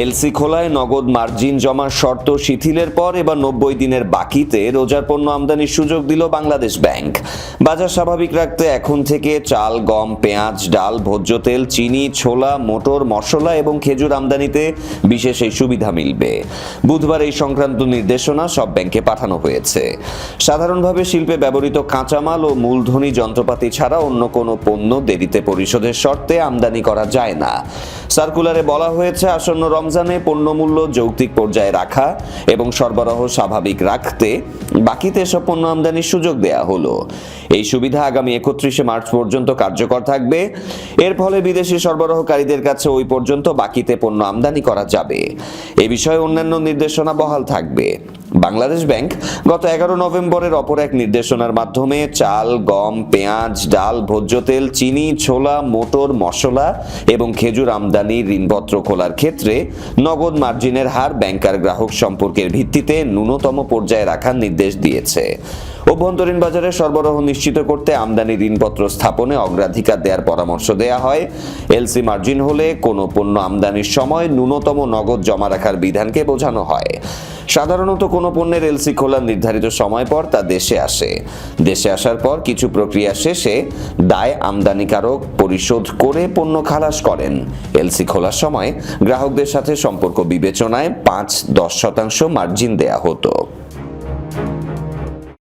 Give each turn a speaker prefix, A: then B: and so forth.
A: LC খোলায় নগদ margin জমার শর্ত শিথিলের পর এবার নব্বই দিনের বাকিতে রোজার পণ্য আমদানির সুযোগ দিল বাংলাদেশ ব্যাংক। বাজার স্বাভাবিক রাখতে এখন থেকে চাল, গম, পেঁয়াজ, ডাল, ভোজ্য তেল, চিনি, ছোলা, মোটর, মশলা এবং খেজুর আমদানিতে বিশেষ এই সুবিধা মিলবে। বুধবার এই সংক্রান্ত নির্দেশনা সব ব্যাংকে পাঠানো হয়েছে। সাধারণভাবে শিল্পে ব্যবহৃত কাঁচামাল ও মূলধনী যন্ত্রপাতি ছাড়া অন্য কোনো পণ্য দেরিতে পরিশোধের শর্তে আমদানি করা যায় না। সার্কুলারে বলা হয়েছে, আসন্ন রমজানে পণ্যমূল্য যৌক্তিক পর্যায়ে রাখা এবং সরবরাহ স্বাভাবিক রাখতে বাকিতে এসব পণ্য আমদানির সুযোগ দেয়া হলো। এই সুবিধা আগামী একত্রিশে মার্চ পর্যন্ত কার্যকর থাকবে। এর ফলে বিদেশি সরবরাহকারীদের কাছে ওই পর্যন্ত বাকিতে পণ্য আমদানি করা যাবে। এ বিষয়ে অন্যান্য নির্দেশনা বহাল থাকবে। বাংলাদেশ ব্যাংক গত এগারো নভেম্বরের অপর এক নির্দেশনার মাধ্যমে চাল, গম, পেঁয়াজ, ডাল, ভোজ্য তেল, চিনি, ছোলা, মোটর, মশলা এবং খেজুর আমদানি ঋণপত্র খোলার ক্ষেত্রে নগদ মার্জিনের হার ব্যাংকার গ্রাহক সম্পর্কের ভিত্তিতে ন্যূনতম পর্যায়ে রাখার নির্দেশ দিয়েছে। অভ্যন্তরীণ বাজারে সরবরাহ নিশ্চিত করতে আমদানি ঋণপত্র স্থাপনে অগ্রাধিকার দেওয়ার পরামর্শ দেয়া হয়। এলসি মার্জিন হলে কোনো পণ্য আমদানির সময় ন্যূনতম নগদ জমা রাখার বিধানকে বোঝানো হয়। সাধারণত কোনো পণ্যের এলসি খোলার নির্ধারিত সময় পর তা দেশে আসে। দেশে আসার পর কিছু প্রক্রিয়া শেষে দায় আমদানিকারক পরিশোধ করে পণ্য খালাস করেন। এলসি খোলার সময় গ্রাহকদের সাথে সম্পর্ক বিবেচনায় পাঁচ দশ শতাংশ মার্জিন দেয়া হতো।